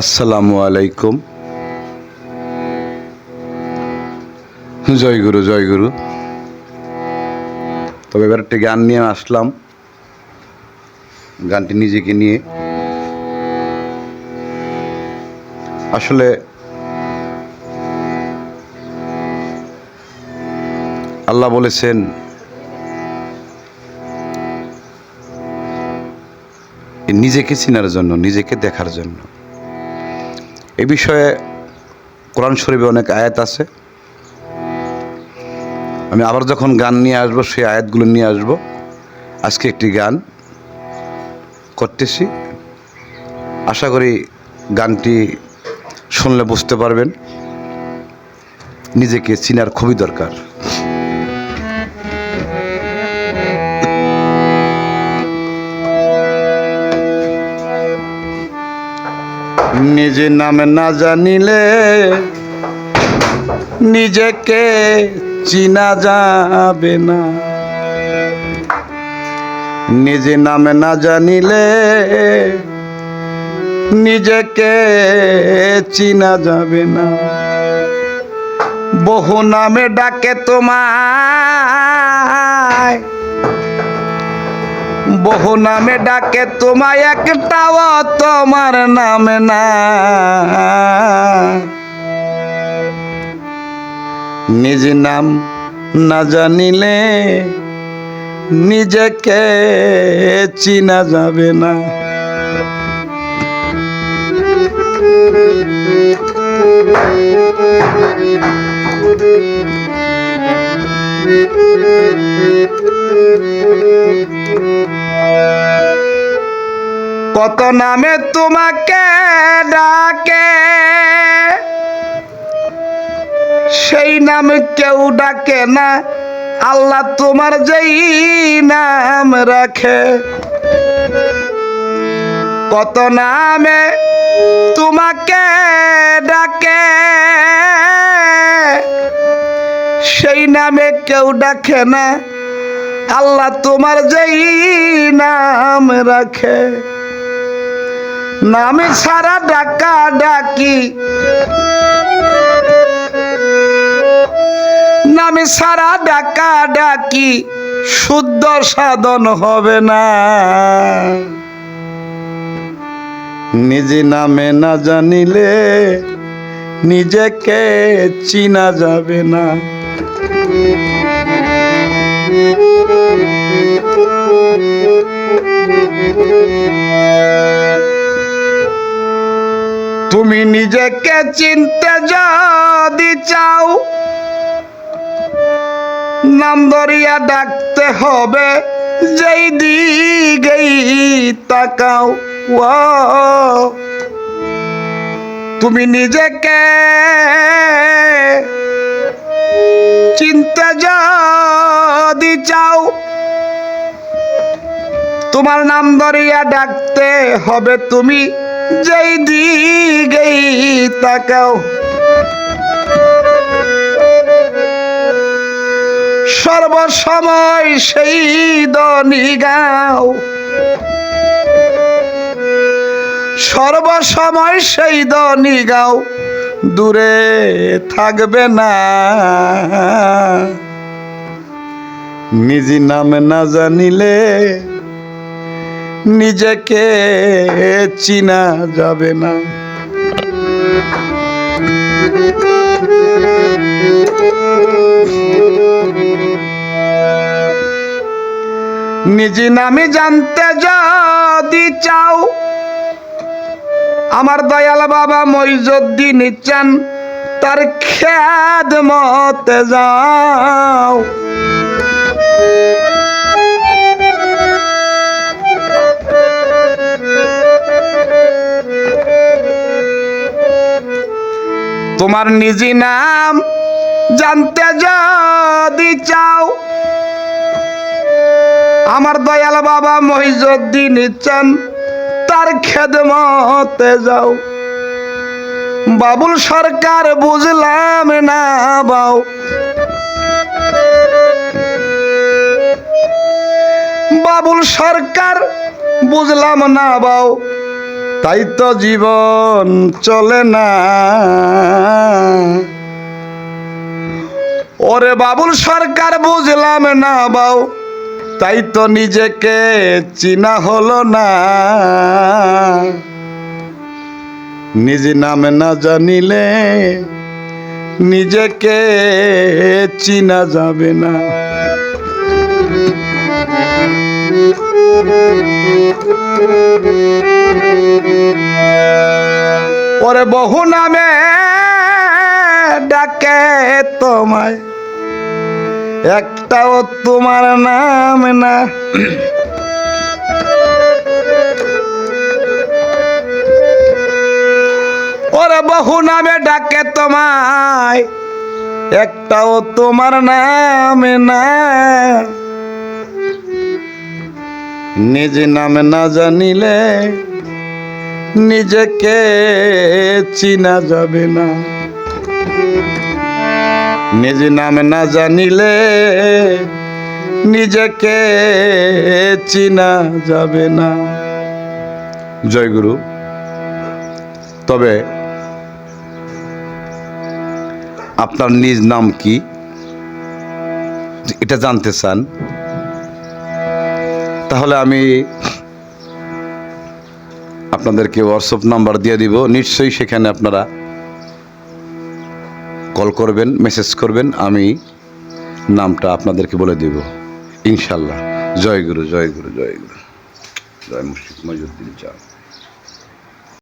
আসসালামু আলাইকুম। জয় গুরু জয় গুরু। তবে এবার একটি গান নিয়ে আসলাম। গানটি নিজেকে নিয়ে। আসলে আল্লাহ বলেছেন, নিজেকে চিনার জন্য, নিজেকে দেখার জন্য। এ বিষয়ে কোরআন শরীফে অনেক আয়াত আছে। আমি আবার যখন গান নিয়ে আসব, সেই আয়াতগুলো নিয়ে আসব। আজকে একটি গান করতেছি। আশা করি গানটি শুনলে বুঝতে পারবেন। নিজেকে চিনার খুবই দরকার। নিজে নামে না জানিলে নিজেকে চিনা যাবে না। নিজে নামে না জানিলে নিজেকে চিনা যাবে না। বহু নামে ডাকে তোমায় বহু নামে ডাকে, তোমায় একটাও তোমার নামে না। নিজ নাম না জানিলে নিজেকে চিনা যাবে না। কত নামে তোমাকে ডাকে? সেই নাম কেউ ডাকে না, আল্লাহ তোমার যেই নাম রাখে। কত নামে তোমাকে ডাকে? সেই নামে কেউ ডাকে না, আল্লাহ তোমার যেই নাম রাখে। নামে সারা ডাকা ডাকি। নামে সারা ডাকা ডাকি, শুদ্ধ সাধন হবে না। নিজে নামে না জানিলে নিজেকে চিনা যাবে না। তুমি নিজেকে চিনতে যদি চাও, নাম ধরিয়া ডাকতে হবে, যেই দিকেই তাকাও। ও তুমি নিজেকে চিনতে যদি চাও, তোমার নাম ধরিয়া ডাকতে হবে তুমি যেই দিকেই তাকাও। সর্বসময় সেই দনি গাও। সর্বসময় সেই দনি গাও। দূরে থাকবে না। নিজি নামে না জানিলে নিজেকে চিনা যাবে না। নিজে নামে জানতে যদি চাও, আমার দয়াল বাবা মইজুদ্দিন চান, তার খেদ মতে যাও। তোমার নিজি নাম জানতে যদি চাও। আমার দয়াল বাবা মহিজুদ্দিন চান তার খেদমতে যাও। বাবুল সরকার বুঝলাম না বাও। বাবুল সরকার বুঝলাম না বাও। তাই তো জীবন চলে না। ওরে বাবুল সরকার বুঝলাম না বাউ, তাই তো নিজেকে চিনা হলো না। নিজ নামে না জানিলে নিজেকে চিনা যাবে না। ওরে বহু নামে ডাকে তোমায়। একটাও তোমার নাম না। ওরে বহু নামে ডাকে তোমায়। একটাও তোমার নাম না। নিজ নামে না জানিলে নিজেকে চিনা যাবে না। নিজ নামে না জানিলে নিজেকে চিনা যাবে না। জয় গুরু। তবে আপনার নিজ নাম কি? এটা জানতে চান। তাহলে আমি আপনাদেরকে হোয়াটসঅ্যাপ নাম্বার দিয়ে দিব। নিশ্চয়ই সেখানে আপনারা কল করবেন মেসেজ করবেন, আমি নামটা আপনাদেরকে বলে দেব। ইনশাল্লাহ। জয় গুরু জয় গুরু জয় গুরু। জয় মুর্শিদ মজুদ্দিন চা